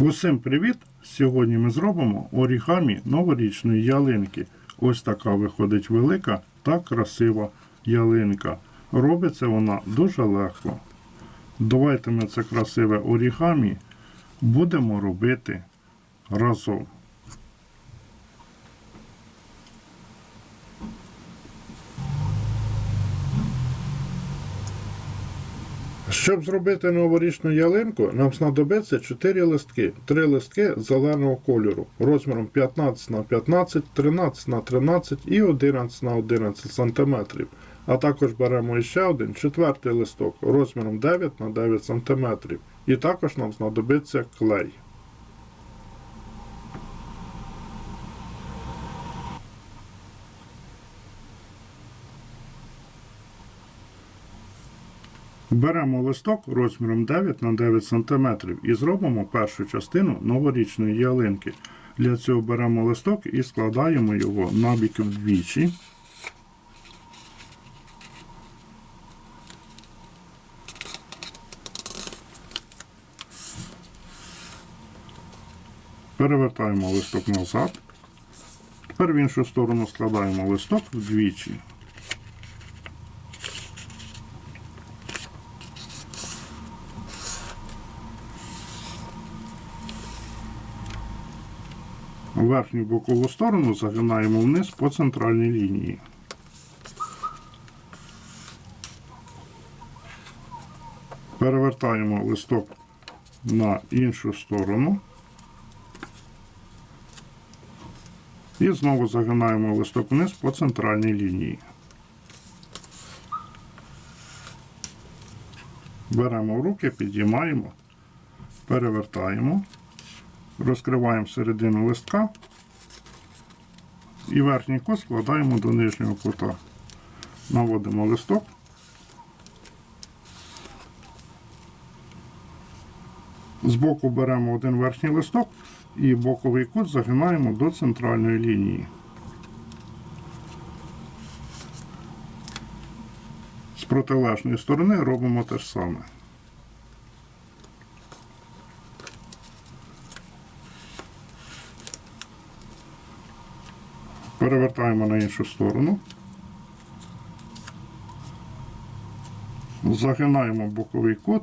Усім привіт! Сьогодні ми зробимо орігамі новорічної ялинки. Ось така виходить велика та красива ялинка. Робиться вона дуже легко. Давайте ми це красиве орігамі будемо робити разом. Щоб зробити новорічну ялинку, нам знадобиться 4 листки. 3 листки зеленого кольору розміром 15 на 15, 13 на 13 і 11 на 11 см. А також беремо іще один четвертий листок розміром 9 на 9 см. І також нам знадобиться клей. Беремо листок розміром 9 на 9 см і зробимо першу частину новорічної ялинки. Для цього беремо листок і складаємо його набік вдвічі. Перевертаємо листок назад. Тепер в іншу сторону складаємо листок вдвічі. Верхню бокову сторону загинаємо вниз по центральній лінії. Перевертаємо листок на іншу сторону. І знову загинаємо листок вниз по центральній лінії. Беремо в руки, підіймаємо, перевертаємо розкриваємо середину листка і верхній кут складаємо до нижнього кута. Наводимо листок. Збоку беремо один верхній листок і боковий кут загинаємо до центральної лінії. З протилежної сторони робимо те ж саме. Перевертаємо на іншу сторону. Загинаємо боковий кут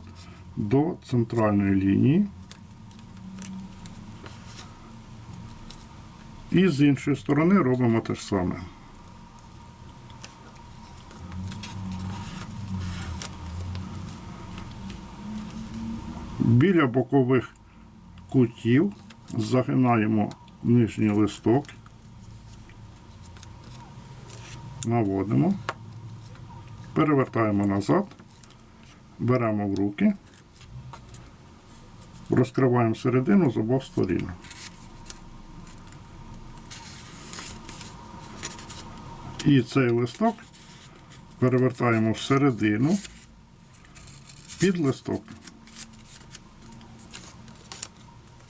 до центральної лінії. І з іншої сторони робимо те ж саме. Біля бокових кутів загинаємо нижній листок наводимо, перевертаємо назад, беремо в руки, розкриваємо середину з обох сторін. І цей листок перевертаємо всередину під листок.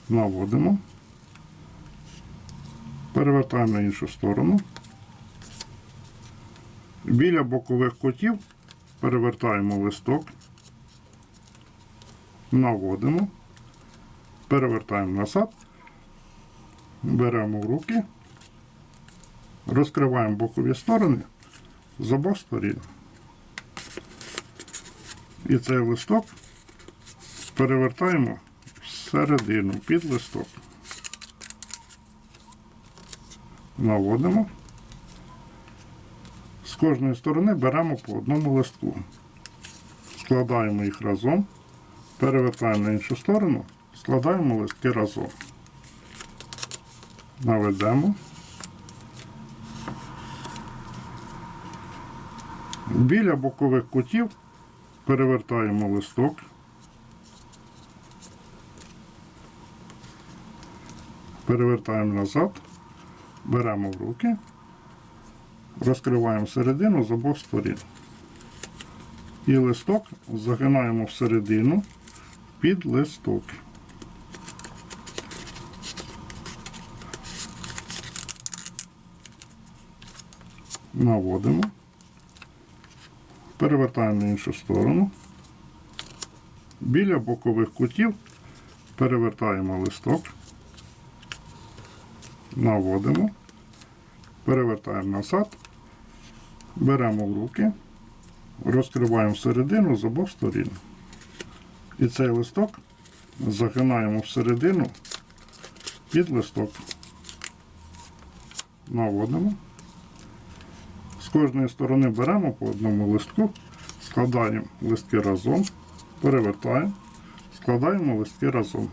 Наводимо, перевертаємо на іншу сторону. Біля бокових кутів перевертаємо листок, наводимо, перевертаємо назад, беремо в руки, розкриваємо бокові сторони з обох сторін. І цей листок перевертаємо всередину під листок. Наводимо. Кожної сторони беремо по одному листку. Складаємо їх разом, перевертаємо на іншу сторону, складаємо листки разом. Наведемо. Біля бокових кутів перевертаємо листок. Перевертаємо назад, беремо в руки розкриваємо середину з обох сторін. І листок загинаємо всередину під листок. Наводимо, перевертаємо на іншу сторону. Біля бокових кутів перевертаємо листок, наводимо, перевертаємо назад, беремо в руки, розкриваємо всередину з обох сторін. І цей листок загинаємо всередину під листок. Наводимо. З кожної сторони беремо по одному листку, складаємо листки разом, перевертаємо, складаємо листки разом.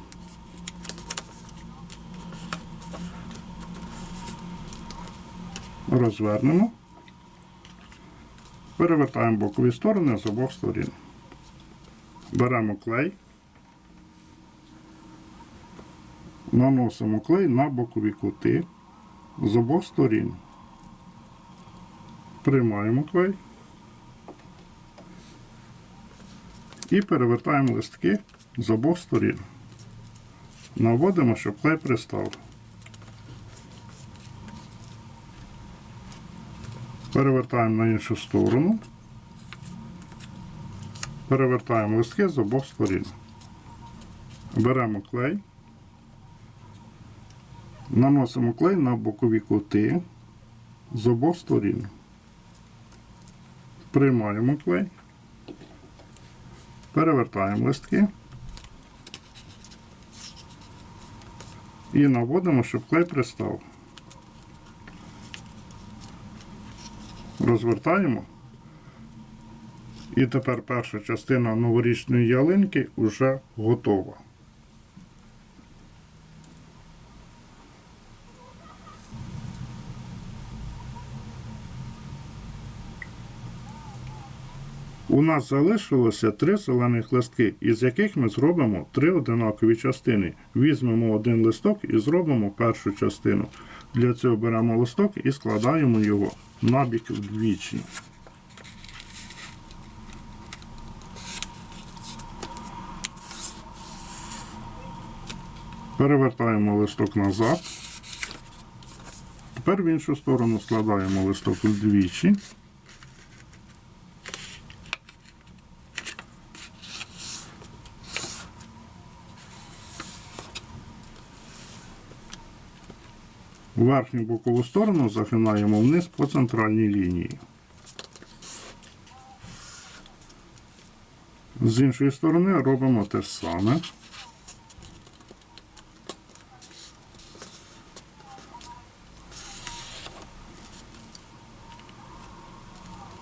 Розвернемо. Перевертаємо бокові сторони з обох сторін. Беремо клей. Наносимо клей на бокові кути з обох сторін. Приймаємо клей. І перевертаємо листки з обох сторін. Наводимо, щоб клей пристав. Перевертаємо на іншу сторону. Перевертаємо листки з обох сторін. Беремо клей. Наносимо клей на бокові кути з обох сторін. Приймаємо клей. Перевертаємо листки. І наводимо, щоб клей пристав. Розвертаємо. І тепер перша частина новорічної ялинки вже готова. У нас залишилося три зелених листки, із яких ми зробимо три одинакові частини. Візьмемо один листок і зробимо першу частину. Для цього беремо листок і складаємо його набік вдвічі. Перевертаємо листок назад. Тепер в іншу сторону складаємо листок вдвічі. Верхню бокову сторону загинаємо вниз по центральній лінії. З іншої сторони робимо те ж саме.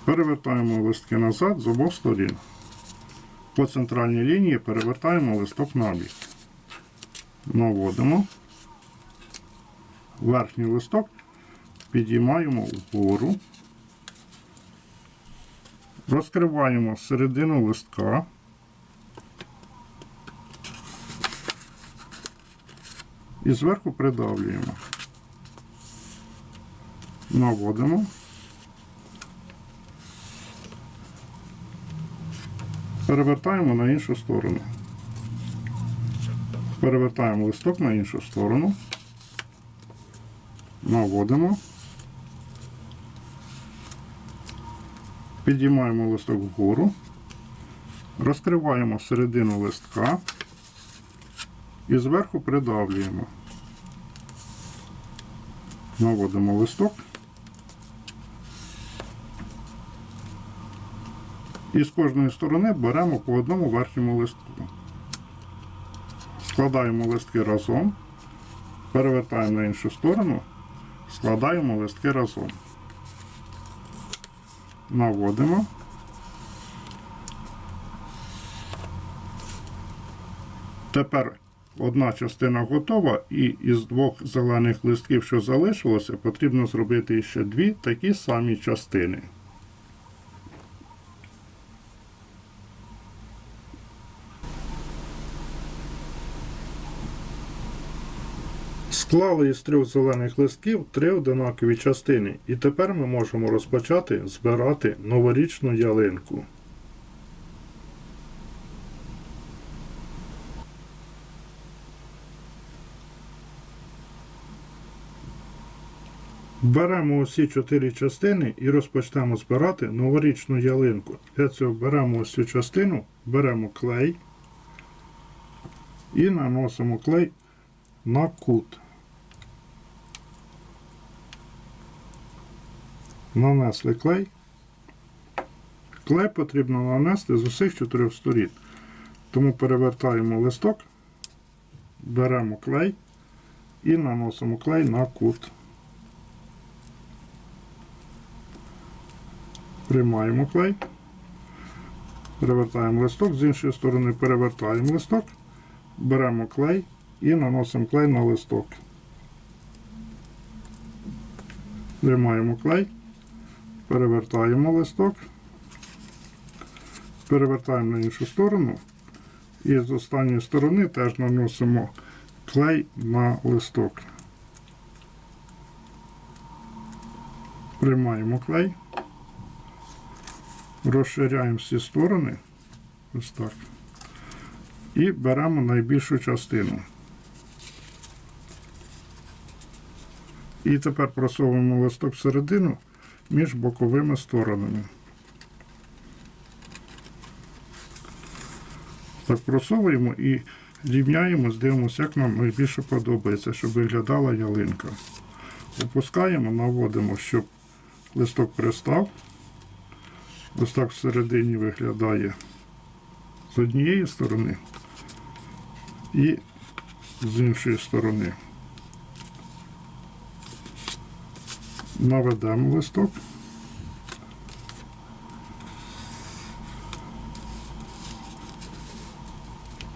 Перевертаємо листки назад з обох сторін. По центральній лінії перевертаємо листок набік. Наводимо верхній листок підіймаємо вгору, розкриваємо середину листка. І зверху придавлюємо. Наводимо. Перевертаємо на іншу сторону. Перевертаємо листок на іншу сторону наводимо, підіймаємо листок вгору, розкриваємо середину листка і зверху придавлюємо. Наводимо листок і з кожної сторони беремо по одному верхньому листку. Складаємо листки разом, перевертаємо на іншу сторону складаємо листки разом. Наводимо. Тепер одна частина готова, і із двох зелених листків, що залишилося, потрібно зробити ще дві такі самі частини. Склали із трьох зелених листків три одинакові частини, і тепер ми можемо розпочати збирати новорічну ялинку. Беремо усі чотири частини і розпочнемо збирати новорічну ялинку. Для цього беремо ось цю частину, беремо клей І наносимо клей на кут. Нанесли клей. Клей потрібно нанести з усіх чотирьох сторін. Тому перевертаємо листок, беремо клей і наносимо клей на кут. Приймаємо клей. Перевертаємо листок, з іншої сторони перевертаємо листок, беремо клей і наносимо клей на листок. Приймаємо клей, перевертаємо листок, перевертаємо на іншу сторону і з останньої сторони теж наносимо клей на листок. Приймаємо клей. Розширяємо всі сторони. Ось так. І беремо найбільшу частину. І тепер просовуємо листок всередину між боковими сторонами. Так просовуємо і рівняємо, дивимося, як нам найбільше подобається, щоб виглядала ялинка. Опускаємо, наводимо, щоб листок пристав. Ось так всередині виглядає з однієї сторони і з іншої сторони. Наведемо листок.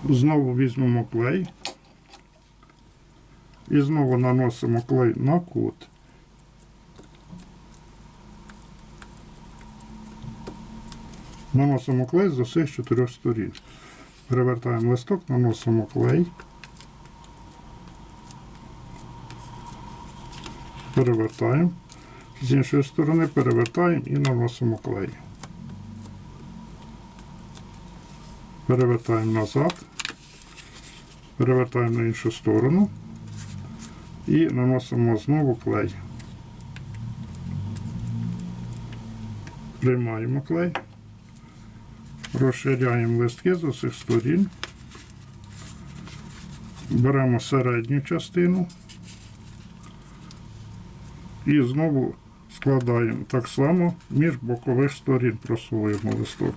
Знову візьмемо клей і знову наносимо клей на кут. Наносимо клей з усіх чотирьох сторін. Перевертаємо листок, наносимо клей. Перевертаємо. З іншої сторони перевертаємо і наносимо клей. Перевертаємо назад. Перевертаємо на іншу сторону. І наносимо знову клей. Приймаємо клей. Розширяємо листки з усіх сторін. Беремо середню частину і знову складаємо так само між бокових сторін просовуємо листок.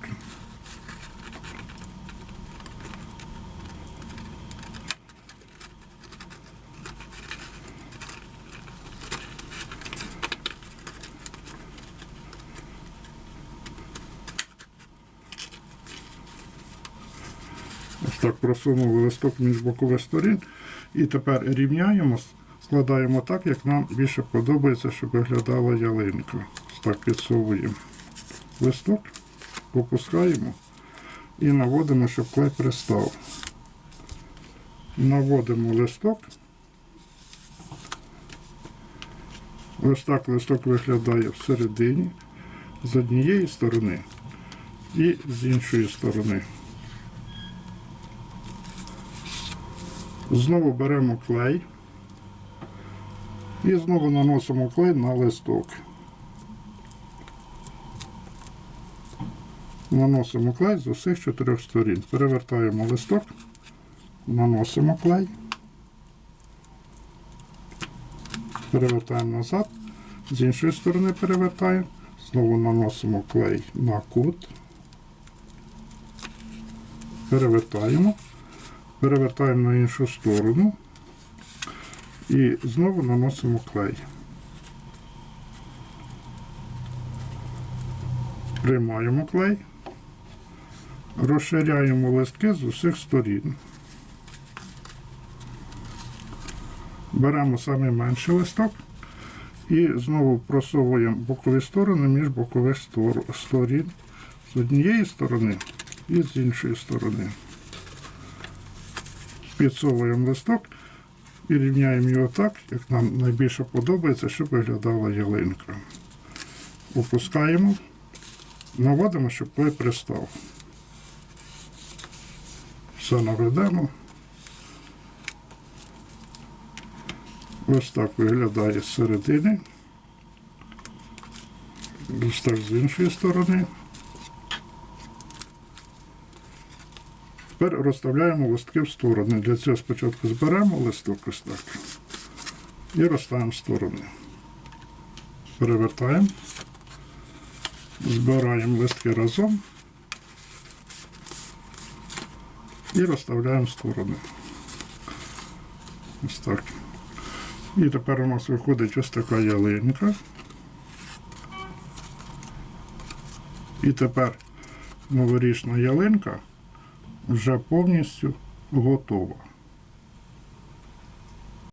Ось так просунули листок між бокових сторін. І тепер рівняємо, складаємо так, як нам більше подобається, щоб виглядала ялинка. Так підсовуємо листок, опускаємо і наводимо, щоб клей пристав. Наводимо листок. Ось так листок виглядає всередині, з однієї сторони і з іншої сторони. Знову беремо клей і знову наносимо клей на листок. Наносимо клей з усіх чотирьох сторін. Перевертаємо листок, наносимо клей, перевертаємо назад, з іншої сторони перевертаємо, знову наносимо клей на кут, перевертаємо. Перевертаємо на іншу сторону і знову наносимо клей. Приймаємо клей, розширяємо листки з усіх сторін. Беремо найменший листок і знову просовуємо бокові сторони між бокових сторін з однієї сторони і з іншої сторони підсовуємо листок і рівняємо його так, як нам найбільше подобається, щоб виглядала ялинка. Опускаємо, наводимо, щоб клей пристав. Все наведемо. Ось так виглядає з середини. Ось так з іншої сторони. Тепер розставляємо листки в сторони. Для цього спочатку зберемо листок ось так і розставимо в сторони. Перевертаємо, збираємо листки разом і розставляємо в сторони. Ось так. І тепер у нас виходить ось така ялинка. І тепер новорічна ялинка вже повністю готова.